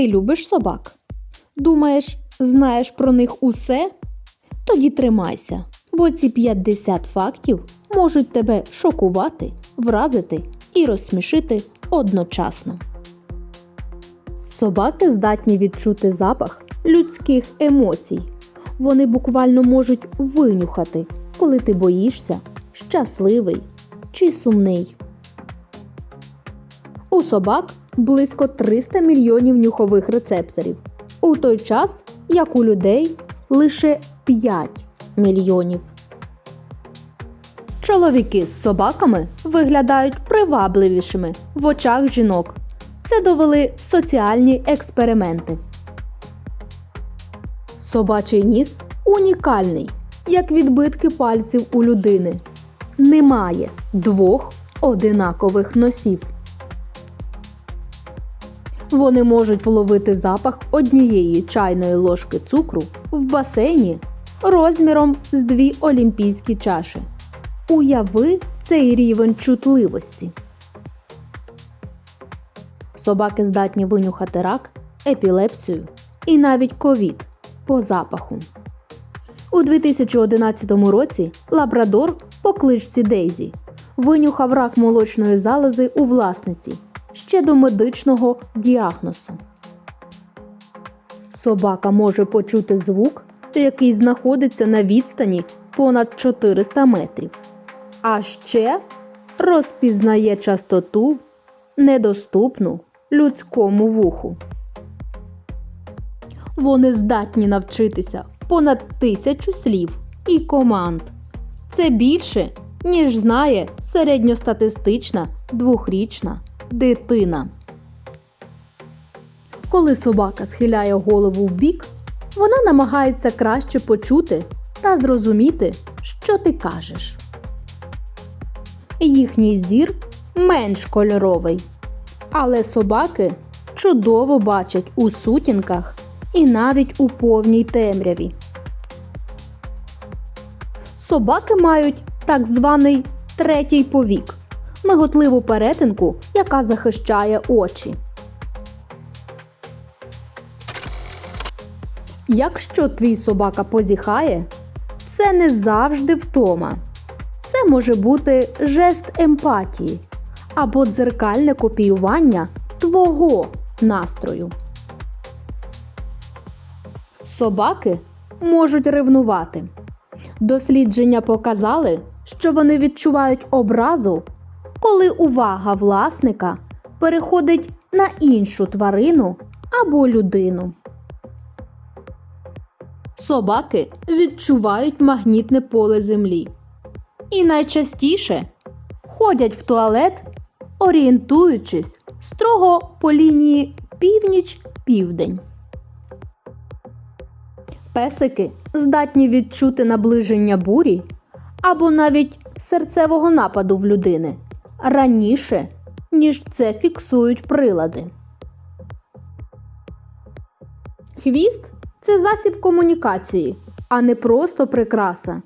Ти любиш собак? Думаєш, знаєш про них усе? Тоді тримайся, бо ці 50 фактів можуть тебе шокувати, вразити і розсмішити одночасно. Собаки здатні відчути запах людських емоцій. Вони буквально можуть винюхати, коли ти боїшся, щасливий чи сумний. У собак близько 300 мільйонів нюхових рецепторів, у той час як у людей лише 5 мільйонів. Чоловіки з собаками виглядають привабливішими в очах жінок. Це довели соціальні експерименти. Собачий ніс унікальний, як відбитки пальців у людини. Немає двох одинакових носів. Вони можуть вловити запах однієї чайної ложки цукру в басейні розміром з дві олімпійські чаші. Уяви цей рівень чутливості. Собаки здатні винюхати рак, епілепсію і навіть ковід по запаху. У 2011 році лабрадор по кличці Дейзі винюхав рак молочної залози у власниці ще до медичного діагнозу. Собака може почути звук, який знаходиться на відстані понад 400 метрів. А ще розпізнає частоту, недоступну людському вуху. Вони здатні навчитися понад тисячу слів і команд. Це більше, ніж знає середньостатистична двохрічна дитина. Коли собака схиляє голову в бік, вона намагається краще почути та зрозуміти, що ти кажеш. Їхній зір менш кольоровий, але собаки чудово бачать у сутінках і навіть у повній темряві. Собаки мають так званий третій повік миготливу перетинку, яка захищає очі. Якщо твій собака позіхає, це не завжди втома. Це може бути жест емпатії або дзеркальне копіювання твого настрою. Собаки можуть ревнувати. Дослідження показали, що вони відчувають образу, коли увага власника переходить на іншу тварину або людину. Собаки відчувають магнітне поле землі і найчастіше ходять в туалет, орієнтуючись строго по лінії північ-південь. Песики здатні відчути наближення бурі або навіть серцевого нападу в людини раніше, ніж це фіксують прилади. Хвіст це засіб комунікації, а не просто прикраса.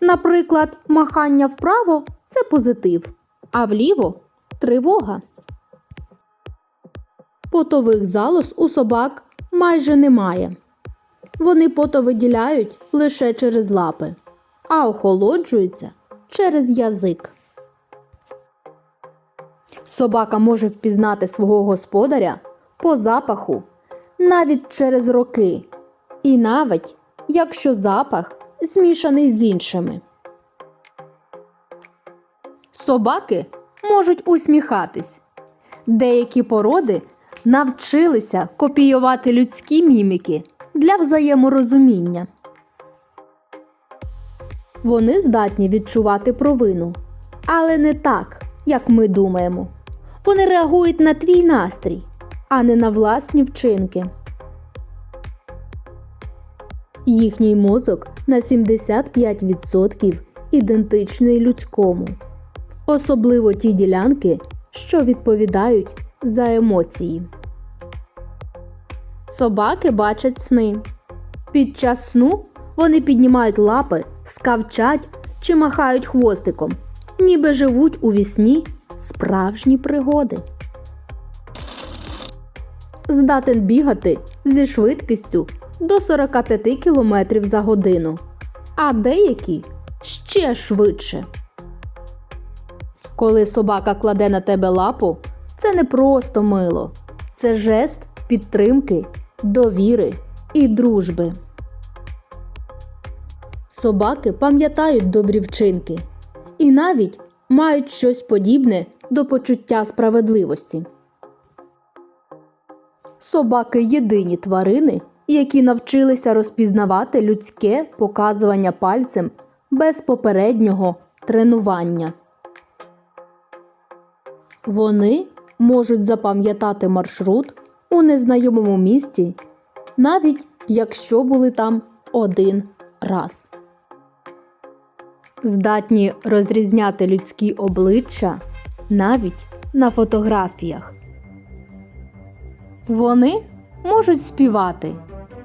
Наприклад, махання вправо це позитив, а вліво тривога. Потових залоз у собак майже немає. Вони потовиділяють лише через лапи, а охолоджуються через язик. Собака може впізнати свого господаря по запаху навіть через роки, і навіть якщо запах змішаний з іншими. Собаки можуть усміхатись. Деякі породи навчилися копіювати людські міміки для взаєморозуміння. Вони здатні відчувати провину, але не так, як ми думаємо. Вони реагують на твій настрій, а не на власні вчинки. Їхній мозок на 75% ідентичний людському, особливо ті ділянки, що відповідають за емоції. Собаки бачать сни. Під час сну вони піднімають лапи, скавчать чи махають хвостиком, ніби живуть у вісні справжні пригоди. Здатен бігати зі швидкістю до 45 км за годину, а деякі ще швидше. Коли собака кладе на тебе лапу, це не просто мило, це жест підтримки, довіри і дружби. Собаки пам'ятають добрі вчинки і навіть мають щось подібне до почуття справедливості. Собаки єдині тварини, які навчилися розпізнавати людське показування пальцем без попереднього тренування. Вони можуть запам'ятати маршрут у незнайомому місті, навіть якщо були там один раз. Здатні розрізняти людські обличчя навіть на фотографіях. Вони можуть співати,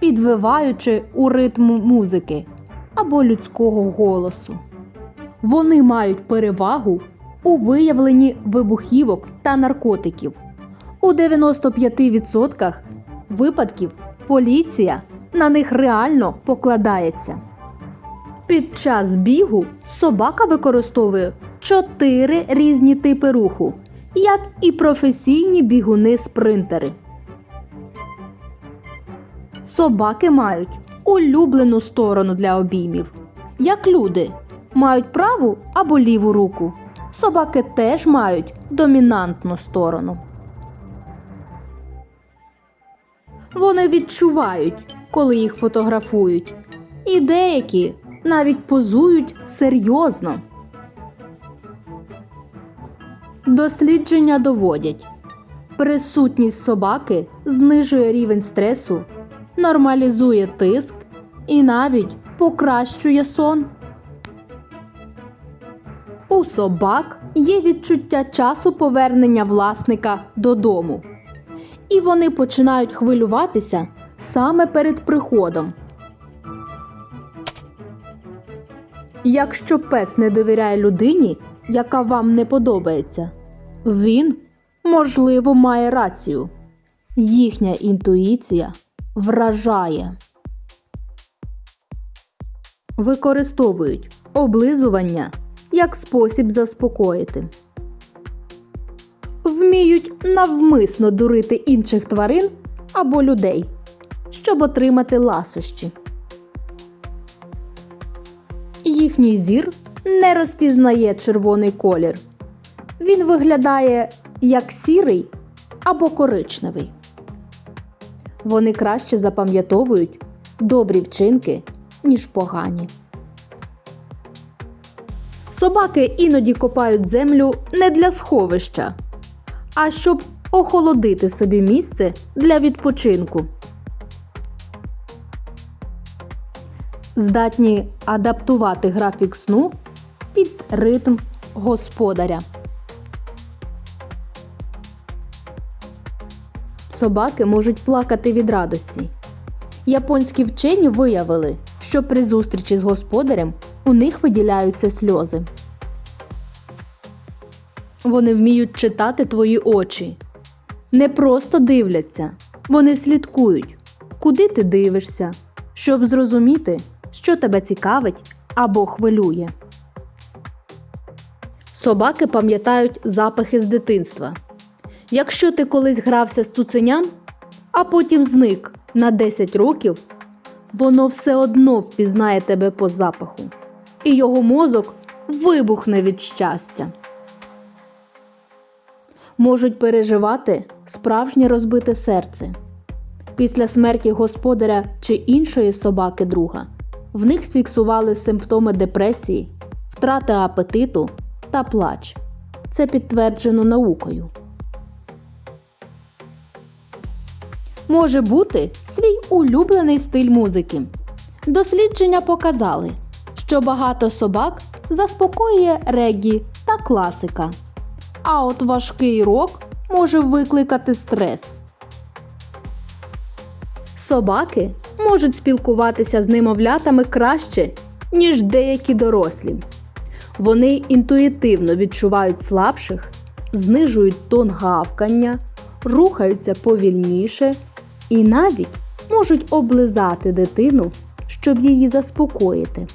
підвиваючи у ритм музики або людського голосу. Вони мають перевагу у виявленні вибухівок та наркотиків. У 95% випадків поліція на них реально покладається. Під час бігу собака використовує чотири різні типи руху, як і професійні бігуни-спринтери. Собаки мають улюблену сторону для обіймів. Як люди мають праву або ліву руку, собаки теж мають домінантну сторону. Вони відчувають, коли їх фотографують, і деякі навіть позують серйозно. Дослідження доводять, присутність собаки знижує рівень стресу, нормалізує тиск і навіть покращує сон. У собак є відчуття часу повернення власника додому. І вони починають хвилюватися саме перед приходом. Якщо пес не довіряє людині, яка вам не подобається, він, можливо, має рацію. Їхня інтуїція вражає. Використовують облизування як спосіб заспокоїти. Вміють навмисно дурити інших тварин або людей, щоб отримати ласощі. Їхній зір не розпізнає червоний колір. Він виглядає як сірий або коричневий. Вони краще запам'ятовують добрі вчинки, ніж погані. Собаки іноді копають землю не для сховища, а щоб охолодити собі місце для відпочинку. Здатні адаптувати графік сну під ритм господаря. Собаки можуть плакати від радості. Японські вчені виявили, що при зустрічі з господарем у них виділяються сльози. Вони вміють читати твої очі. Не просто дивляться, вони слідкують, куди ти дивишся, щоб зрозуміти, що тебе цікавить або хвилює. Собаки пам'ятають запахи з дитинства. Якщо ти колись грався з цуценям, а потім зник на 10 років, воно все одно впізнає тебе по запаху, і його мозок вибухне від щастя. Можуть переживати справжнє розбите серце. Після смерті господаря чи іншої собаки друга в них сфіксували симптоми депресії, втрати апетиту та плач. Це підтверджено наукою. Може бути свій улюблений стиль музики. Дослідження показали, що багато собак заспокоює реггі та класика. А от важкий рок може викликати стрес. Собаки можуть спілкуватися з немовлятами краще, ніж деякі дорослі. Вони інтуїтивно відчувають слабших, знижують тон гавкання, рухаються повільніше і навіть можуть облизати дитину, щоб її заспокоїти.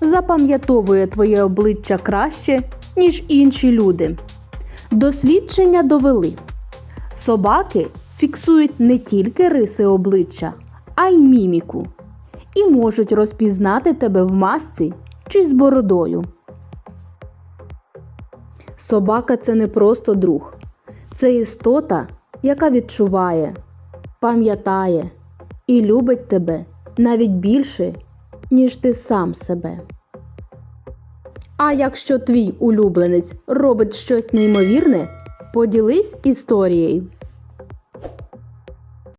Запам'ятовує твоє обличчя краще, ніж інші люди. Дослідження довели. Собаки фіксують не тільки риси обличчя, а й міміку і можуть розпізнати тебе в масці чи з бородою. Собака це не просто друг, це істота, яка відчуває, пам'ятає і любить тебе навіть більше, ніж ти сам себе. А якщо твій улюбленець робить щось неймовірне, поділись історією.